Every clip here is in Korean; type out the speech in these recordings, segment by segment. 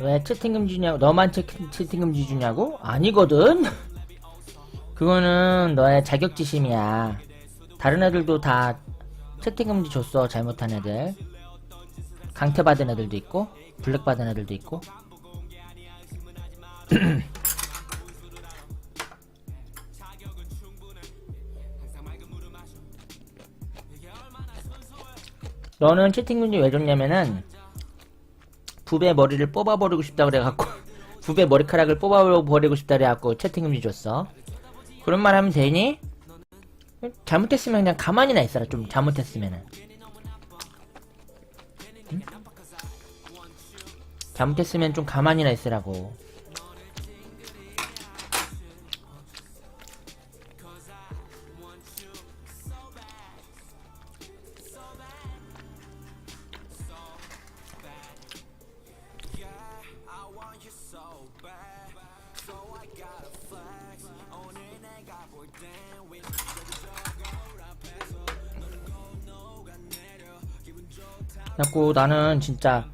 왜 채팅 금지 주냐고 너만 채, 채팅 금지 주냐고? 아니거든. 그거는 너의 자격지심이야. 다른 애들도 다 채팅 금지 줬어 잘못한 애들. 강퇴 받은 애들도 있고 블랙 받은 애들도 있고. 너는 채팅 금지 왜 줬냐면은 부배 머리를 뽑아버리고 싶다 그래갖고 부배 머리카락을 뽑아버리고 싶다 그래갖고 채팅 금지 줬어 그런 말 하면 되니? 잘못했으면 그냥 가만히나 있어라 좀 잘못했으면은 응? 잘못했으면 좀 가만히나 있으라고 자꾸 나는 진짜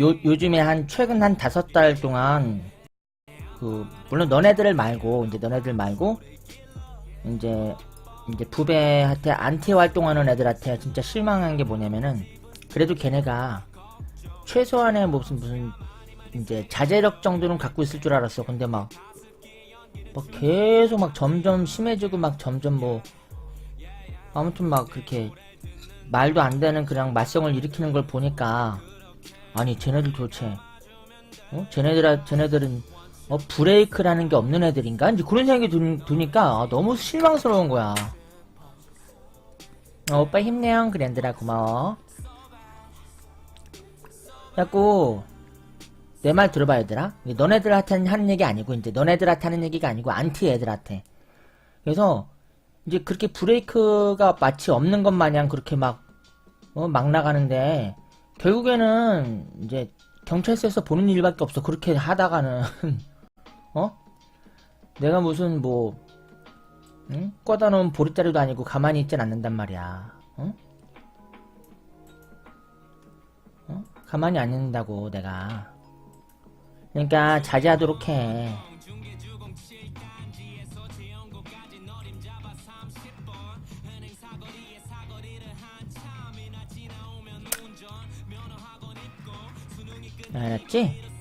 요, 요즘에 한 최근 한 다섯 달 동안 그 물론 너네들을 말고 이제 너네들 말고 이제 이제 부배한테 안티 활동하는 애들한테 진짜 실망한 게 뭐냐면은 그래도 걔네가 최소한의 무슨 무슨 이제 자제력 정도는 갖고 있을 줄 알았어. 근데 막, 막 계속 막 점점 심해지고 막 점점 뭐 아무튼 막 그렇게 말도 안 되는 그냥 말썽을 일으키는 걸 보니까 아니 쟤네들 도대체 어? 쟤네들 쟤네들은 어 브레이크라는 게 없는 애들인가? 이제 그런 생각이 드, 드니까 아, 너무 실망스러운 거야. 어, 오빠 힘내요 그랜드라 고마워. 자꾸 내 말 들어봐 얘들아. 너네들한테 하는 얘기 아니고 이제 너네들한테 하는 얘기가 아니고 안티 애들한테. 그래서 이제 그렇게 브레이크가 마치 없는 것 마냥 그렇게 막, 어, 막 나가는데, 결국에는 이제 경찰서에서 보는 일밖에 없어. 그렇게 하다가는, 어? 내가 무슨 뭐, 응? 꺼다 놓은 보리자루도 아니고 가만히 있진 않는단 말이야. 어? 어? 가만히 안 있는다고, 내가. 그러니까 자제하도록 해. 알았지?